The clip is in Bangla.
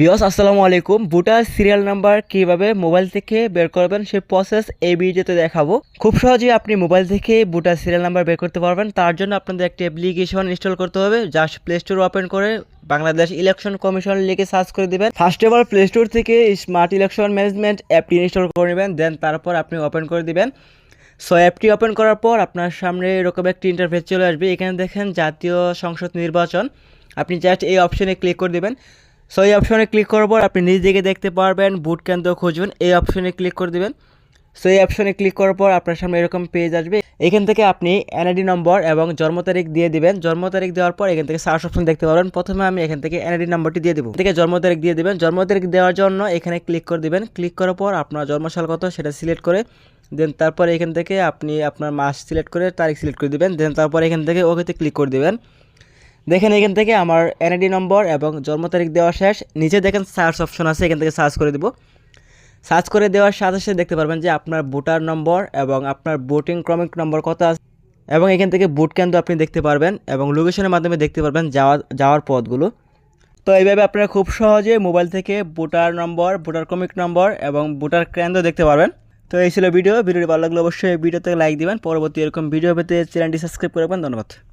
বিয়স আসসালামু আলাইকুম। ভোটার সিরিয়াল নাম্বার কীভাবে মোবাইল থেকে বের করবেন সেই প্রসেস এই ভিডিওতে দেখাবো। খুব সহজেই আপনি মোবাইল থেকে ভোটার সিরিয়াল নাম্বার বের করতে পারবেন। তার জন্য আপনাদের একটি অ্যাপ্লিকেশন ইনস্টল করতে হবে। জাস্ট প্লে স্টোর ওপেন করে বাংলাদেশ ইলেকশন কমিশন লিখে সার্চ করে দিবেন। First of all Play Store থেকে স্মার্ট ইলেকশন ম্যানেজমেন্ট অ্যাপটি ইনস্টল করে নেবেন। দেন তারপর আপনি ওপেন করে দিবেন। সো অ্যাপটি ওপেন করার পর আপনার সামনে এরকম একটি ইন্টারফেস চলে আসবে। এখানে দেখেন জাতীয় সংসদ নির্বাচন। আপনি জাস্ট এই অপশনে ক্লিক করে দিবেন। সো এই অপশনে ক্লিক করার পর আপনি নিজ দিকে দেখতে পারবেন বুট কেন্দ্র খুঁজবেন এই অপশনে ক্লিক করে দিবেন। সো এই অপশনে ক্লিক করার পর আপনার সামনে এরকম পেজ আসবে। এখান থেকে আপনি এনআইডি নম্বর এবং জন্ম তারিখ দিয়ে দিবেন। জন্ম তারিখ দেওয়ার পর এখান থেকে সার্চ অপশন দেখতে পারবেন। প্রথমে আমি এখান থেকে এনআইডি নম্বরটি দিয়ে দেবো। থেকে জন্ম তারিখ দিয়ে দিবেন। জন্ম তারিখ দেওয়ার জন্য এখানে ক্লিক করে দিবেন। ক্লিক করার পর আপনার জন্মসাল কত সেটা সিলেক্ট করে দেন তারপর এখান থেকে আপনি আপনার মাস সিলেক্ট করে তারিখ সিলেক্ট করে দিবেন। দেন তারপর এখান থেকে ওকেতে ক্লিক করে দিবেন। দেখেন এখান থেকে আমার এনআইডি নম্বর এবং জন্ম তারিখ দেওয়া শেষ। নিচে দেখেন সার্চ অপশন আছে, এখান থেকে সার্চ করে দিব। সার্চ করে দেওয়ার সাথে সাথে দেখতে পারবেন যে আপনার ভোটার নম্বর এবং আপনার ভোটিং ক্রমিক নম্বর কত আছে। এবং এখান থেকে বুট কেন্দ্র আপনি দেখতে পারবেন এবং লোকেশনের মাধ্যমে দেখতে পারবেন যাওয়া, যাওয়ার পথগুলো। তো এইভাবে আপনারা খুব সহজে মোবাইল থেকে ভোটার নম্বর ভোটার ক্রমিক নম্বর এবং ভোটার কেন্দ্র দেখতে পারবেন। তো এই ছিল ভিডিও ভিডিওটি ভালো লাগলে অবশ্যই ভিডিওতে লাইক দিবেন। পরবর্তী এরকম ভিডিও পেতে চ্যানেলটি সাবস্ক্রাইব করবেন ধন্যবাদ।